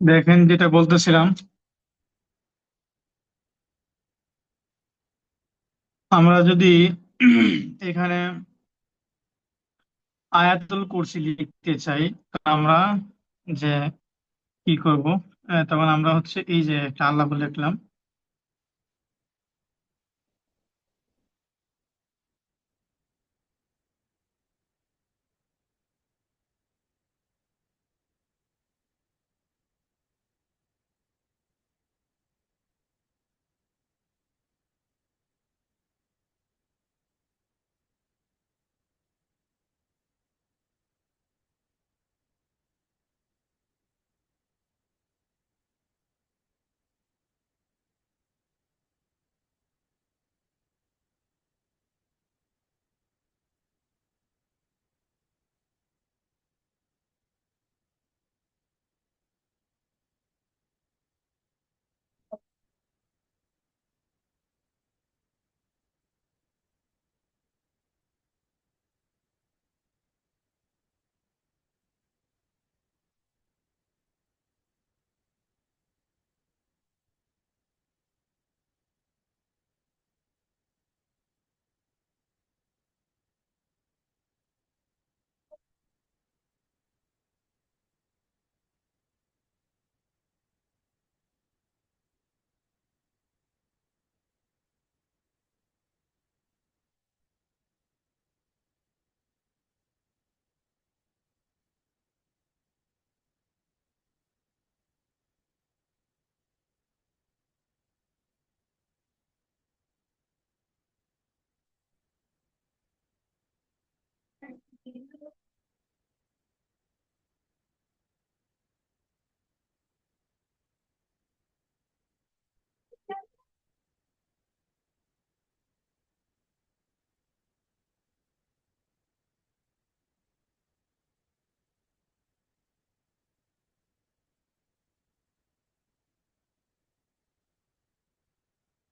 দেখেন যেটা বলতেছিলাম, আমরা যদি এখানে আয়াতুল কুরসি লিখতে চাই আমরা যে কি করব? তখন আমরা হচ্ছে এই যে একটা আল্লাহ লিখলাম।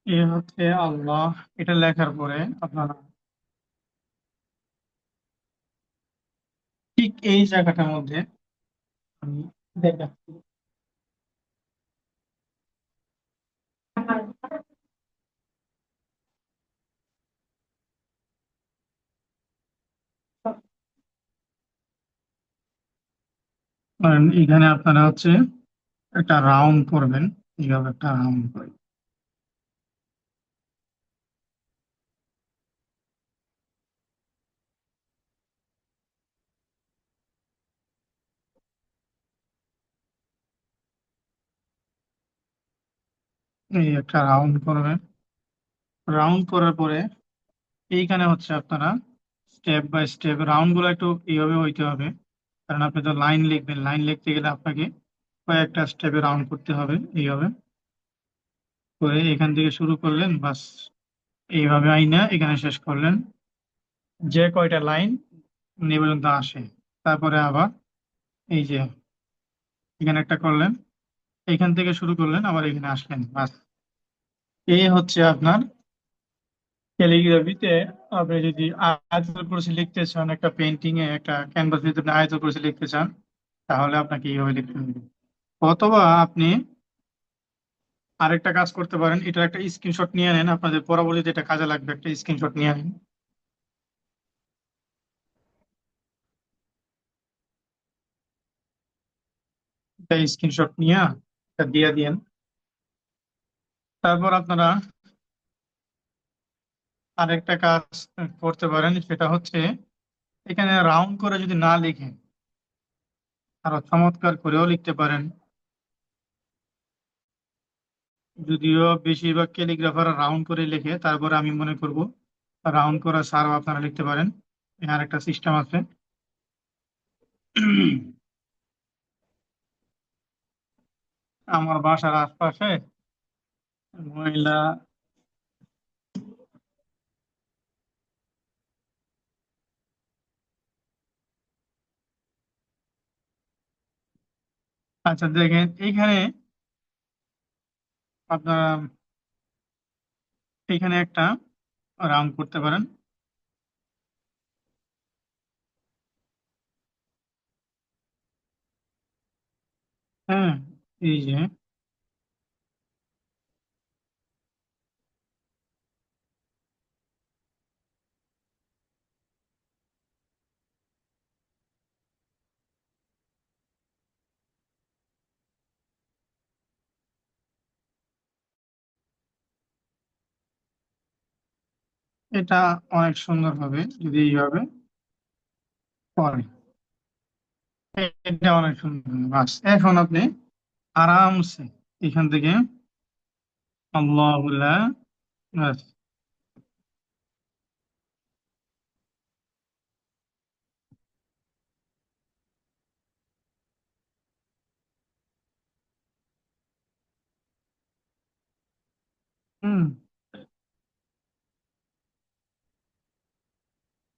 এ হচ্ছে আল্লাহ, এটা লেখার পরে আপনারা ঠিক এই জায়গাটার মধ্যে আমি দেখাচ্ছি। এখানে আপনারা হচ্ছে একটা রাউন্ড করবেন। এইভাবে একটা রাউন্ড করে এই একটা রাউন্ড করবেন। রাউন্ড করার পরে এইখানে হচ্ছে আপনারা স্টেপ বাই স্টেপ রাউন্ডগুলো একটু এইভাবে হইতে হবে। কারণ আপনি তো লাইন লিখবেন। লাইন লিখতে গেলে আপনাকে কয়েকটা স্টেপে রাউন্ড করতে হবে এইভাবে। করে এখান থেকে শুরু করলেন, বাস এইভাবে আইনা এখানে শেষ করলেন। যে কয়টা লাইন নিবন্ধ আসে। তারপরে আবার এই যে এখানে একটা করলেন। এখান থেকে শুরু করলেন, আবার এখানে আসলেন, বাস। এই হচ্ছে আপনার ক্যালিগ্রাফিতে আপনি যদি আয়াতুল কুরসি লিখতে চান, একটা পেন্টিং এ একটা ক্যানভাস যদি আপনি আয়াতুল লিখতে চান, তাহলে আপনাকে এইভাবে লিখতে হবে। অথবা আপনি আরেকটা কাজ করতে পারেন, এটার একটা স্ক্রিনশট নিয়ে নেন, আপনাদের পরবর্তীতে এটা কাজে লাগবে, একটা স্ক্রিনশট নিয়ে নেন। একটা স্ক্রিনশট নিয়ে এটা দিয়ে দিয়েন। তারপর আপনারা আরেকটা কাজ করতে পারেন, সেটা হচ্ছে এখানে রাউন্ড করে যদি না লিখেন, আরও চমৎকার করেও লিখতে পারেন। যদিও বেশিরভাগ ক্যালিগ্রাফার রাউন্ড করে লেখে, তারপরে আমি মনে করব রাউন্ড করা সারও আপনারা লিখতে পারেন। এখানে একটা সিস্টেম আছে। আমার বাসার আশপাশে মহিলা আচ্ছা দেখেন এইখানে আপনারা এখানে একটা রাউন্ড করতে পারেন। হ্যাঁ এই যে এটা অনেক সুন্দর হবে, যদি এইভাবে করে। এটা অনেক সুন্দর বাস, এখন আপনি আরামসে এখান থেকে আল্লাহ হুম।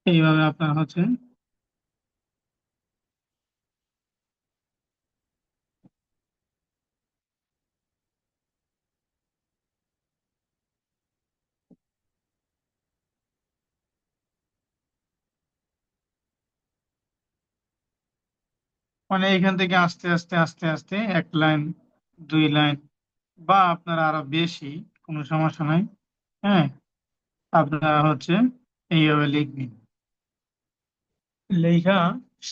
এইভাবে আপনার হচ্ছে। মানে এখান থেকে আস্তে আস্তে আস্তে আস্তে এক লাইন, দুই লাইন বা আপনার আরও বেশি, কোনো সমস্যা নাই। হ্যাঁ আপনারা হচ্ছে এইভাবে লিখবেন। লেখা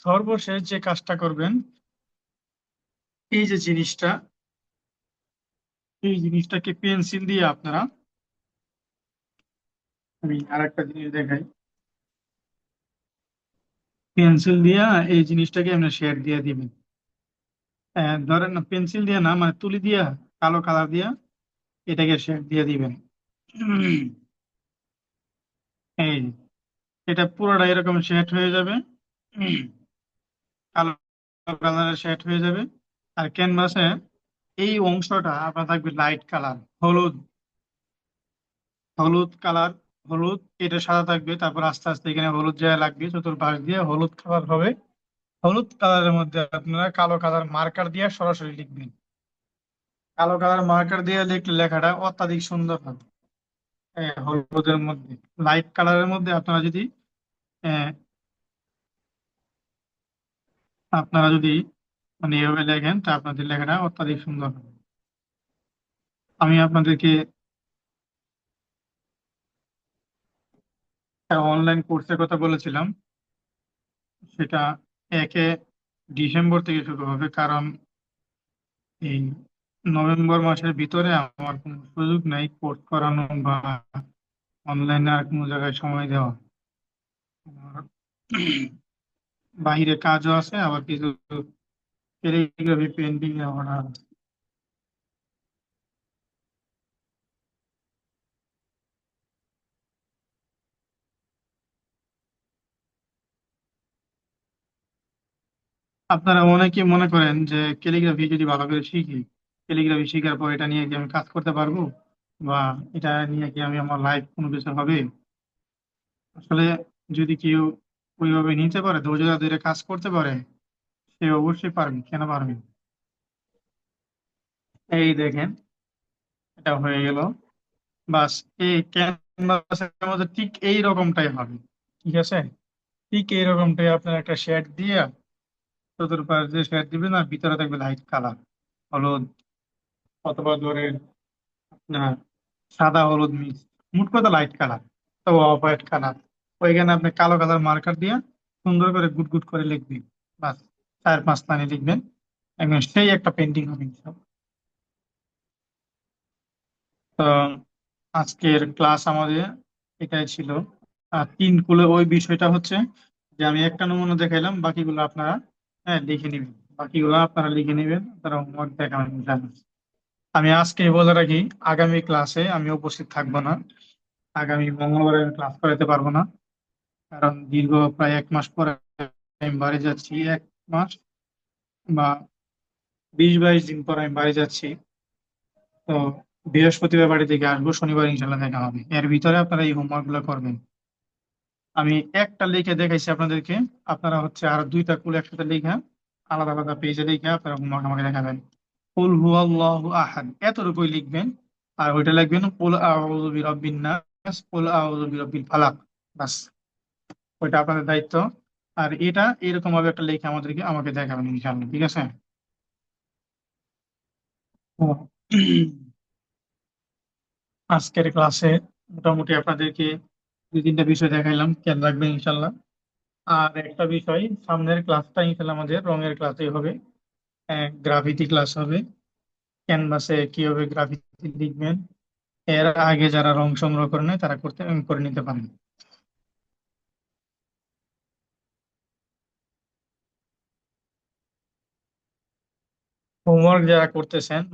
সর্বশেষ যে কাজটা করবেন, এই যে জিনিসটা, এই জিনিসটাকে পেন্সিল দিয়ে আপনারা আমি আর একটা জিনিস দেখাই। পেন্সিল দিয়া এই জিনিসটাকে আপনি শেড দিয়ে দিবেন। ধরেন না, পেন্সিল দিয়ে না মানে তুলি দিয়া, কালো কালার দিয়া এটাকে শেড দিয়ে দিবেন। এই এটা পুরোটা এরকম শেড হয়ে যাবে। কালো কালারের শেড হয়ে যাবে। আর ক্যানভাসে এই অংশটা আপনার থাকবে লাইট কালার হলুদ। হলুদ কালার হলুদ, এটা সাদা থাকবে। তারপর আস্তে আস্তে এখানে হলুদ জায়গা লাগবে, চতুর্পাশ দিয়ে হলুদ কালার হবে। হলুদ কালারের মধ্যে আপনারা কালো কালার মার্কার দিয়ে সরাসরি লিখবেন। কালো কালার মার্কার দিয়ে লিখলে লেখাটা অত্যাধিক সুন্দর হবে। হলুদের মধ্যে লাইট কালারের মধ্যে আপনারা যদি আপনারা যদি মানে এভাবে লেখেন, তা আপনাদের লেখাটা অত্যাধিক সুন্দর হবে। আমি আপনাদেরকে অনলাইন কোর্সের কথা বলেছিলাম, সেটা একে ডিসেম্বর থেকে শুরু হবে, কারণ এই নভেম্বর মাসের ভিতরে আমার কোনো সুযোগ নাই কোর্স করানো বা অনলাইনে আর কোনো জায়গায় সময় দেওয়া বাহিরে কাজও আছে, আবার কিছু ক্যালিগ্রাফি পেন্টিং আমার। আপনারা অনেকে মনে করেন যে ক্যালিগ্রাফি যদি ভালো করে শিখি ক্যালিগ্রাফি শেখার পর এটা নিয়ে কি আমি কাজ করতে পারব? বা এটা নিয়ে কি আমি আমার লাইফ কোনো কিছু হবে? আসলে যদি কেউ ওইভাবে নিতে পারে, ধৈর্য ধরে কাজ করতে পারে, সে অবশ্যই পারবে। কেন পারবে এই দেখেন, এটা হয়ে গেল। বাস, এই ক্যানভাসের মধ্যে ঠিক এই রকমটাই হবে। ঠিক আছে? ঠিক এই রকমটাই আপনার একটা শেড দিয়ে, চতুর্পাশ দিয়ে শেড দিবেন আর ভিতরে থাকবে লাইট কালার হলুদ। অথবা ধরেন আপনার সাদা হলুদ মিক্স মোট কথা লাইট কালার তো অফ হোয়াইট কালার ওইখানে আপনি কালো কালার মার্কার দিয়ে সুন্দর করে গুট গুট করে লিখবেন। বাস, চার পাঁচ লাইনে লিখবেন। একদম সেই একটা পেন্টিং হবে তো আজকের ক্লাস আমাদের এটাই ছিল। আর তিন কুলে ওই বিষয়টা হচ্ছে যে আমি একটা নমুনা দেখাইলাম, বাকিগুলো আপনারা হ্যাঁ লিখে নেবেন। বাকিগুলো আপনারা লিখে নেবেন আপনারা হোমওয়ার্ক দেখাবেন। আমি আজকে বলে রাখি, আগামী ক্লাসে আমি উপস্থিত থাকব না। আগামী মঙ্গলবারে আমি ক্লাস করাতে পারব না। কারণ দীর্ঘ প্রায় এক মাস পরে আমি বাড়ি যাচ্ছি, এক মাস বা বিশ বাইশ দিন পর আমি বাড়ি যাচ্ছি। তো বৃহস্পতিবার বাড়ি থেকে আসব, শনিবার ইনশাল্লাহ দেখা হবে। এর ভিতরে আপনারা এই হোমওয়ার্কগুলো করবেন। আমি একটা লিখে দেখাইছি আপনাদেরকে। আপনারা হচ্ছে আর দুইটা কুল একসাথে লিখে, আলাদা আলাদা পেজে লিখে আপনারা হোমওয়ার্ক আমাকে দেখাবেন। কুল হুয়াল্লাহু আহাদ। এতটুকুই লিখবেন। আর ওইটা লিখবেন, কুল আউযু বিরাব্বিন নাস, কুল আউযু বিরাব্বিল ফালাক। বাস। ওইটা আপনাদের দায়িত্ব। আর এটা এরকম ভাবে একটা লিখে আমাদেরকে, আমাকে দেখাবেন ইনশাআল্লাহ, ঠিক আছে? আজকের ক্লাসে মোটামুটি আপনাদেরকে দুই তিনটা বিষয় দেখাইলাম, খেয়াল রাখবেন ইনশাল্লাহ আর একটা বিষয়, সামনের ক্লাসটা ইনশাল্লাহ আমাদের, রঙের ক্লাসে হবে। গ্রাফিতি ক্লাস হবে। ক্যানভাসে কীভাবে গ্রাফিতি লিখবেন এর আগে যারা রং সংগ্রহ করে নেয়, তারা করতে করে নিতে পারেন। হোমওয়ার্ক যারা করতেছেন